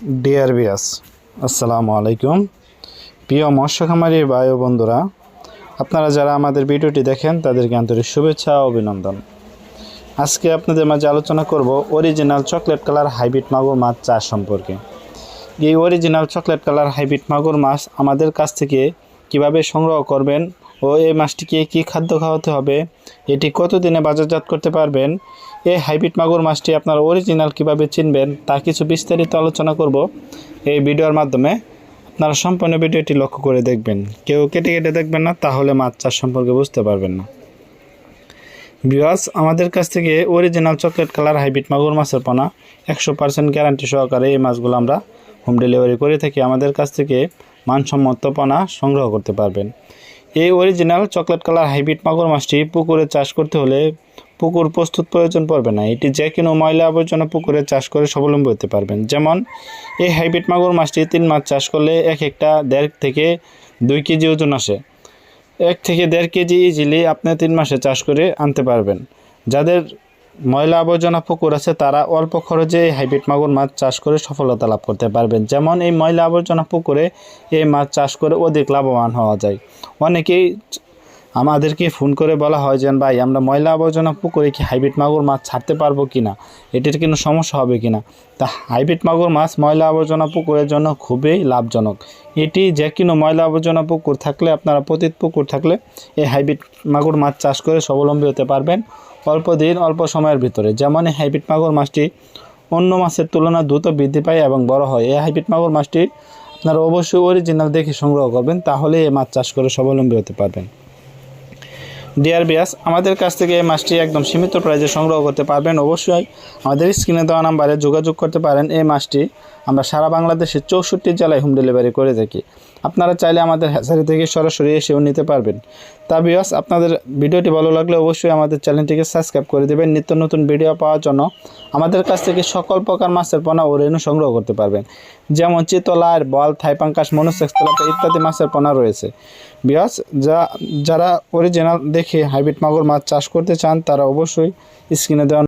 Deer বিয়াস আসসালামু আলাইকুম প্রিয় মৎস্য খামারি ও বন্ধুরা, আপনারা যারা আমাদের ভিডিওটি দেখেন, তাদেরকে আন্তরিক শুভেচ্ছা ও অভিনন্দন। আজকে আপনাদের মাঝে আলোচনা করব অরিজিনাল চকলেট কালার হাইব্রিড মাগুর মাছ চাষ সম্পর্কে। এই অরিজিনাল চকলেট কালার হাইব্রিড মাগুর মাছ আমাদের কাছ থেকে কীভাবে সংগ্রহ করবেন ও এই মাছটিকে কী খাদ্য খাওয়াতে হবে? এটি কতদিনে বাজারজাত করতে পারবেন? এই হাইব্রিড মাগুর মাছটি আপনার অরিজিনাল কীভাবে চিনবেন, তা কিছু বিস্তারিত আলোচনা করব। এই ভিডিওর মাধ্যমে আপনারা সম্পূর্ণ ভিডিওটি লক্ষ্য করে দেখবেন। কেউ কেটে কেটে দেখবেন না, তাহলে মাছ চাষ সম্পর্কে বুঝতে পারবেন না। বিওয়াস আমাদের কাছ থেকে অরিজিনাল চকলেট কালার হাইব্রিড মাগুর মাছের পোনা একশো পার্সেন্ট গ্যারান্টি সহকারে এই মাছগুলো আমরা হোম ডেলিভারি করে থাকি। আমাদের কাছ থেকে মানসম্মত পোনা সংগ্রহ করতে পারবেন। এই অরিজিনাল চকলেট কালার হাইব্রিড মাগুর মাছটি পুকুরে চাষ করতে হলে পুকুর প্রস্তুত প্রয়োজন পড়বে না। এটি যে কোনো ময়লা আবর্জনা পুকুরে চাষ করে স্বাবলম্বী হতে পারবেন। যেমন, এই হাইব্রিড মাগুর মাছটি তিন মাছ চাষ করলে এক একটা দেড় থেকে দুই কেজি ওজন আসে। এক থেকে দেড় কেজি ইজিলি আপনি তিন মাসে চাষ করে আনতে পারবেন। যাদের ময়লা আবর্জনা পুকুর আছে, তারা অল্প খরচে এই হাইব্রিড মাগুর মাছ চাষ করে সফলতা লাভ করতে পারবেন। যেমন এই ময়লা আবর্জনা পুকুরে এই মাছ চাষ করে অধিক লাভবান হওয়া যায়। অনেকেই আমাদেরকে ফোন করে বলা হয় যেন ভাই, আমরা ময়লা আবর্জনা পুকুরে কি হাইব্রিড মাগুর মাছ ছাড়তে পারব কি না? এটির কোনো সমস্যা হবে কি না? তা হাইব্রিড মাগুর মাছ ময়লা আবর্জনা পুকুরের জন্য খুবই লাভজনক। এটি যে কোনো ময়লা আবর্জনা পুকুর থাকলে, আপনারা পতিত পুকুর থাকলে, এই হাইব্রিড মাগুর মাছ চাষ করে স্বাবলম্বী হতে পারবেন অল্প দিন, অল্প সময়ের ভিতরে। যেমন এই হাইব্রিড মাগুর মাছটি অন্য মাছের তুলনায় দ্রুত বৃদ্ধি পায় এবং বড় হয়। এই হাইব্রিড মাগুর মাছটি আপনারা অবশ্যই অরিজিনাল দেখে সংগ্রহ করবেন তাহলে এই মাছ চাষ করে স্বাবলম্বী হতে পারবেন। ডিয়ার বিয়াস আমাদের কাছ থেকে এই মাছটি একদম সীমিত প্রাইজে সংগ্রহ করতে পারবেন। অবশ্যই আমাদের স্ক্রিনে দেওয়া নাম্বারে যোগাযোগ করতে পারেন। এই মাছটি আমরা সারা বাংলাদেশের চৌষট্টি জেলায় হোম ডেলিভারি করে থাকি। আপনারা চাইলে আমাদের হ্যাচারি থেকে সরাসরি এসেও নিতে পারবেন। তা বিয়াস আপনাদের ভিডিওটি ভালো লাগলে অবশ্যই আমাদের চ্যানেলটিকে সাবস্ক্রাইব করে দেবেন। নিত্য নতুন ভিডিও পাওয়ার জন্য আমাদের কাছ থেকে সকল প্রকার মাছের পোনা ও রেণু সংগ্রহ করতে পারবেন। যেমন চিতলার বল থাইপাঙ্কাশ মনুসেক্স ইত্যাদি মাছের পোনা রয়েছে। বিয়াস যা, যারা অরিজিনাল দেখে হাইব্রিড মাগুর মাছ চাষ করতে চান, তারা অবশ্যই স্ক্রিনে দেওয়া